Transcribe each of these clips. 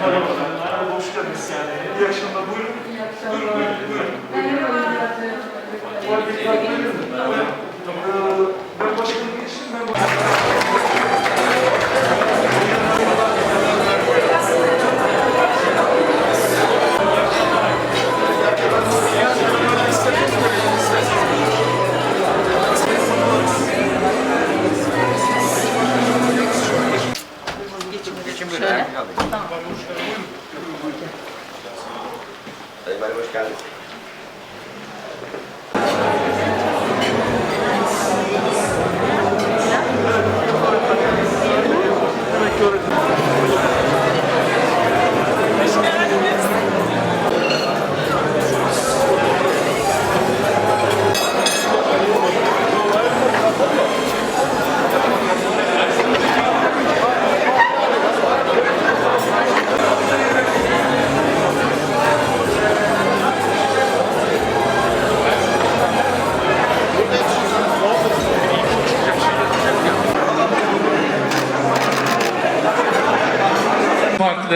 Merhaba. Merhaba, hoş geldiniz yani. İyi akşamlar, buyurun. Buyurun, buyurun, buyurun. Tuvalet ekranı verir mi? Buyurun. Ee, Ben başkanım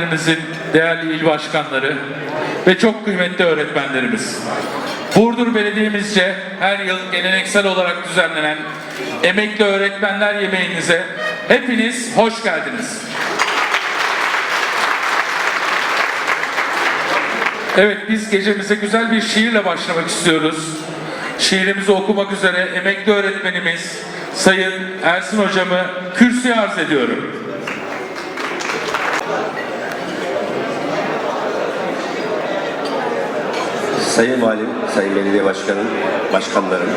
partilerimizin değerli il başkanları ve çok kıymetli öğretmenlerimiz. Burdur Belediye'mizce her yıl geleneksel olarak düzenlenen emekli öğretmenler yemeğinize hepiniz hoş geldiniz. Evet biz gecemize güzel bir şiirle başlamak istiyoruz. Şiirimizi okumak üzere emekli öğretmenimiz Sayın Ersin Hocamı kürsüye arz ediyorum. Sayın Valim, Sayın Belediye Başkanım, Başkanlarım,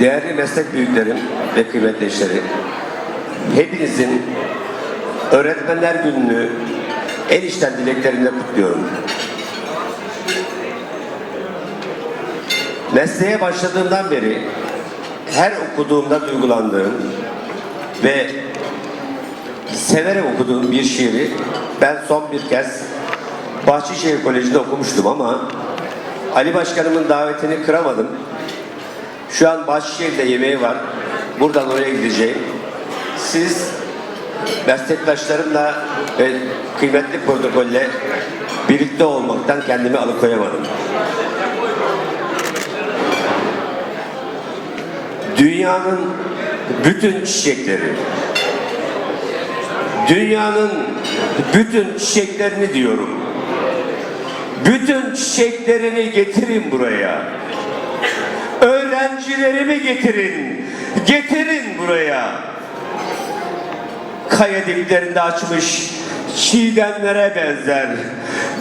değerli meslek büyüklerim ve kıymetli eşleri, hepinizin Öğretmenler Günü'nü en içten dileklerimle kutluyorum. Mesleğe başladığımdan beri her okuduğumda duygulandığım ve severek okuduğum bir şiiri ben son bir kez Bahçeşehir Koleji'nde okumuştum ama Ali Başkanımın davetini kıramadım. Şu an Bahçeşehir'de yemeği var. Buradan oraya gideceğim. Siz meslektaşlarımla ve kıymetli protokolle birlikte olmaktan kendimi alıkoyamadım. Dünyanın bütün çiçekleri, dünyanın bütün çiçeklerini diyorum. Bütün çiçeklerini getirin buraya. Öğrencilerimi getirin. Getirin buraya. Kaya diplerinde açmış çiğdemlere benzer.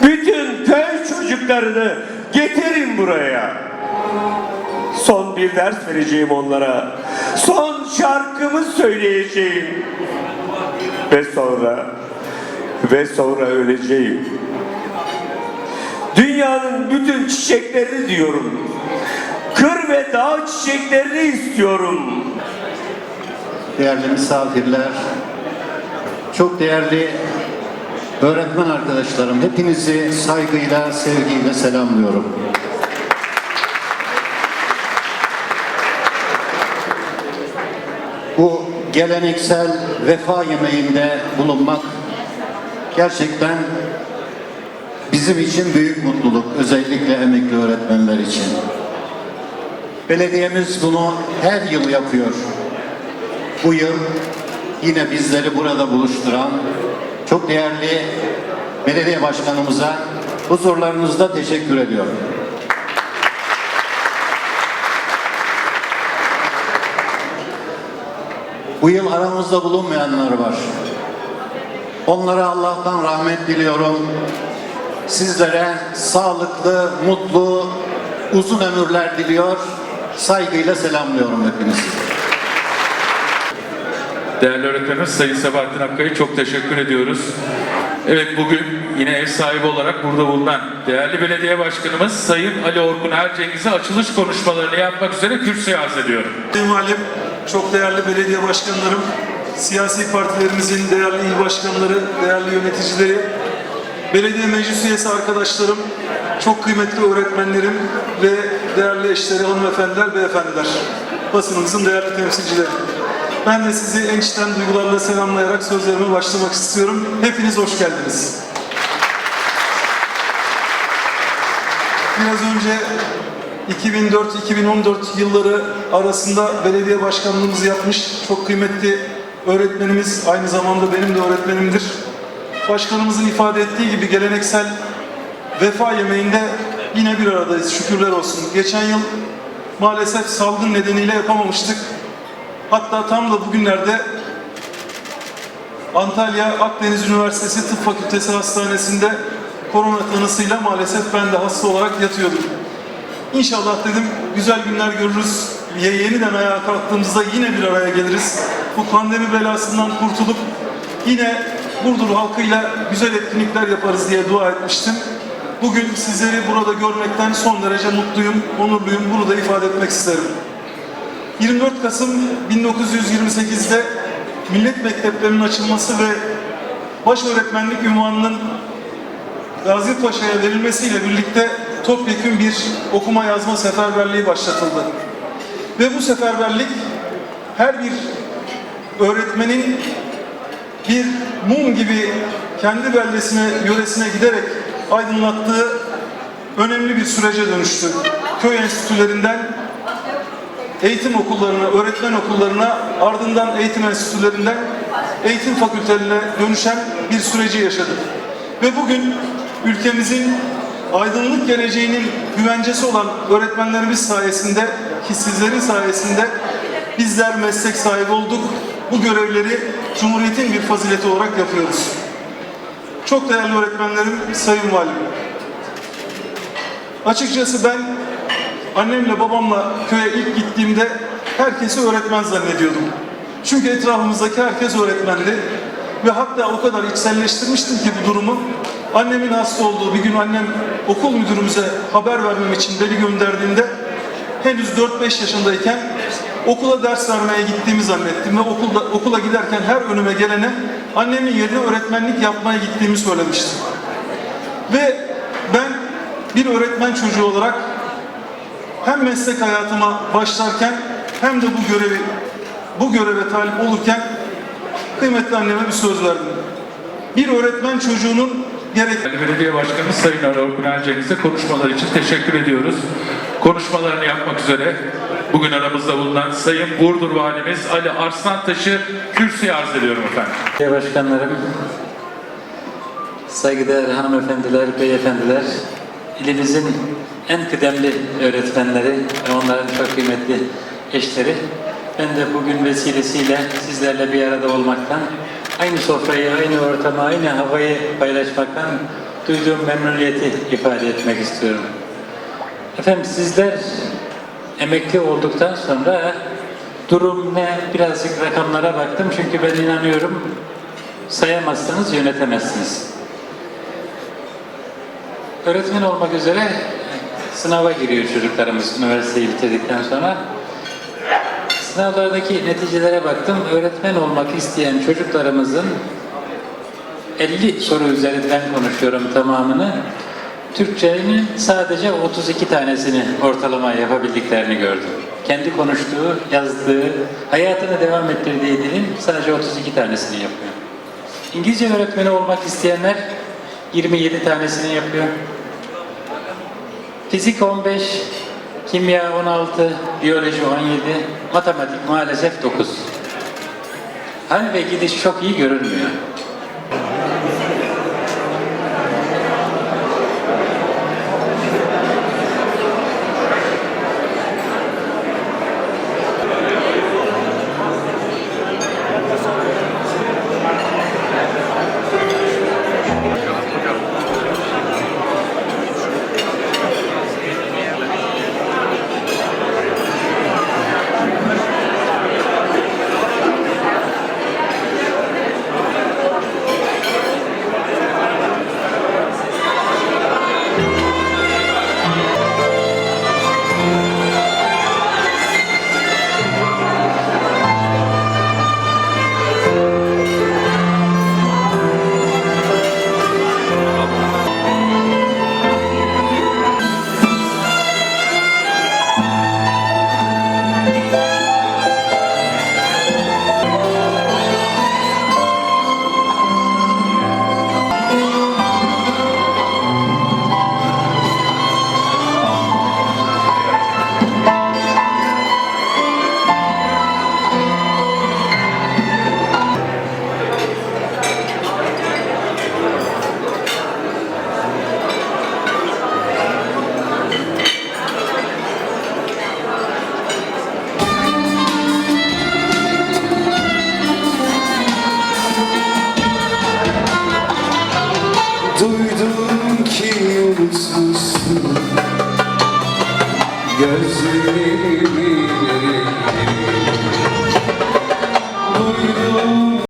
Bütün köy çocuklarını getirin buraya. Son bir ders vereceğim onlara. Son şarkımı söyleyeceğim. Ve sonra ve sonra öleceğim. Dünyanın bütün çiçeklerini diyorum. Kır ve dağ çiçeklerini istiyorum. değerli misafirler, çok değerli öğretmen arkadaşlarım, hepinizi saygıyla, sevgiyle selamlıyorum. Bu geleneksel vefa yemeğinde bulunmak gerçekten bizim için büyük mutluluk, özellikle emekli öğretmenler için. Belediyemiz bunu her yıl yapıyor. Bu yıl yine bizleri burada buluşturan çok değerli belediye başkanımıza huzurlarınızda teşekkür ediyorum. Bu yıl aramızda bulunmayanlar var. Onlara Allah'tan rahmet diliyorum. Sizlere sağlıklı, mutlu, uzun ömürler diliyor. Saygıyla selamlıyorum hepinizi. Değerli öğretmenimiz Sayın Sebahattin Akkay'a çok teşekkür ediyoruz. Evet bugün yine ev sahibi olarak burada bulunan değerli belediye başkanımız Sayın Ali Orkun Ercengiz'e açılış konuşmalarını yapmak üzere kürsüye arz ediyorum. Sayın Valim, çok değerli belediye başkanlarım, siyasi partilerimizin değerli il başkanları, değerli yöneticileri, belediye meclis üyesi arkadaşlarım, çok kıymetli öğretmenlerim ve değerli eşleri, hanımefendiler, beyefendiler, basınımızın değerli temsilcileri. Ben de sizi en içten duygularla selamlayarak sözlerime başlamak istiyorum. Hepiniz hoş geldiniz. Biraz önce 2004-2014 yılları arasında belediye başkanlığımızı yapmış çok kıymetli öğretmenimiz, aynı zamanda benim de öğretmenimdir. Başkanımızın ifade ettiği gibi geleneksel vefa yemeğinde yine bir aradayız. Şükürler olsun. Geçen yıl maalesef salgın nedeniyle yapamamıştık. Hatta tam da bugünlerde Antalya Akdeniz Üniversitesi Tıp Fakültesi Hastanesi'nde korona tanısıyla maalesef ben de hasta olarak yatıyordum. İnşallah dedim güzel günler görürüz. Ye- Yeniden ayağa kalktığımızda yine bir araya geliriz. Bu pandemi belasından kurtulup yine Burdur halkıyla güzel etkinlikler yaparız diye dua etmiştim. Bugün sizleri burada görmekten son derece mutluyum, onurluyum. Bunu da ifade etmek isterim. 24 Kasım 1928'de millet mekteplerinin açılması ve baş öğretmenlik ünvanının Gazi Paşa'ya verilmesiyle birlikte topyekun bir okuma yazma seferberliği başlatıldı. Ve bu seferberlik her bir öğretmenin bir mum gibi kendi beldesine, yöresine giderek aydınlattığı önemli bir sürece dönüştü. Köy enstitülerinden eğitim okullarına, öğretmen okullarına, ardından eğitim enstitülerinden eğitim fakültelerine dönüşen bir süreci yaşadık. Ve bugün ülkemizin aydınlık geleceğinin güvencesi olan öğretmenlerimiz sayesinde ki sizlerin sayesinde bizler meslek sahibi olduk. Bu görevleri Cumhuriyet'in bir fazileti olarak yapıyoruz. Çok değerli öğretmenlerim, sayın valim. Açıkçası ben annemle babamla köye ilk gittiğimde herkesi öğretmen zannediyordum. Çünkü etrafımızdaki herkes öğretmendi. Ve hatta o kadar içselleştirmiştim ki bu durumu. Annemin hasta olduğu bir gün annem okul müdürümüze haber vermem için beni gönderdiğinde henüz 4-5 yaşındayken okula ders vermeye gittiğimi zannettim ve okulda, okula giderken her önüme gelene annemin yerine öğretmenlik yapmaya gittiğimi söylemiştim. Ve ben bir öğretmen çocuğu olarak hem meslek hayatıma başlarken hem de bu görevi bu göreve talip olurken kıymetli anneme bir söz verdim. Bir öğretmen çocuğunun gerek Değerli Belediye Başkanımız Sayın Orkun Erceniz'e konuşmalar için teşekkür ediyoruz. Konuşmalarını yapmak üzere bugün aramızda bulunan Sayın Burdur Valimiz Ali Arslantaş'ı kürsüye arz ediyorum efendim. Belediye başkanlarım, saygıdeğer hanımefendiler, beyefendiler, ilimizin en kıdemli öğretmenleri ve onların çok kıymetli eşleri, ben de bugün vesilesiyle sizlerle bir arada olmaktan, aynı sofrayı, aynı ortamı, aynı havayı paylaşmaktan duyduğum memnuniyeti ifade etmek istiyorum. Efendim sizler emekli olduktan sonra durum ne? Birazcık rakamlara baktım çünkü ben inanıyorum sayamazsanız yönetemezsiniz. Öğretmen olmak üzere sınava giriyor çocuklarımız üniversiteyi bitirdikten sonra. Sınavlardaki neticelere baktım. Öğretmen olmak isteyen çocuklarımızın 50 soru üzerinden konuşuyorum tamamını. Türkçenin sadece 32 tanesini ortalama yapabildiklerini gördüm. Kendi konuştuğu, yazdığı, hayatını devam ettirdiği dilin sadece 32 tanesini yapıyor. İngilizce öğretmeni olmak isteyenler 27 tanesini yapıyor. Fizik 15, kimya 16, biyoloji 17, matematik maalesef 9. Hal ve gidiş çok iyi görünmüyor.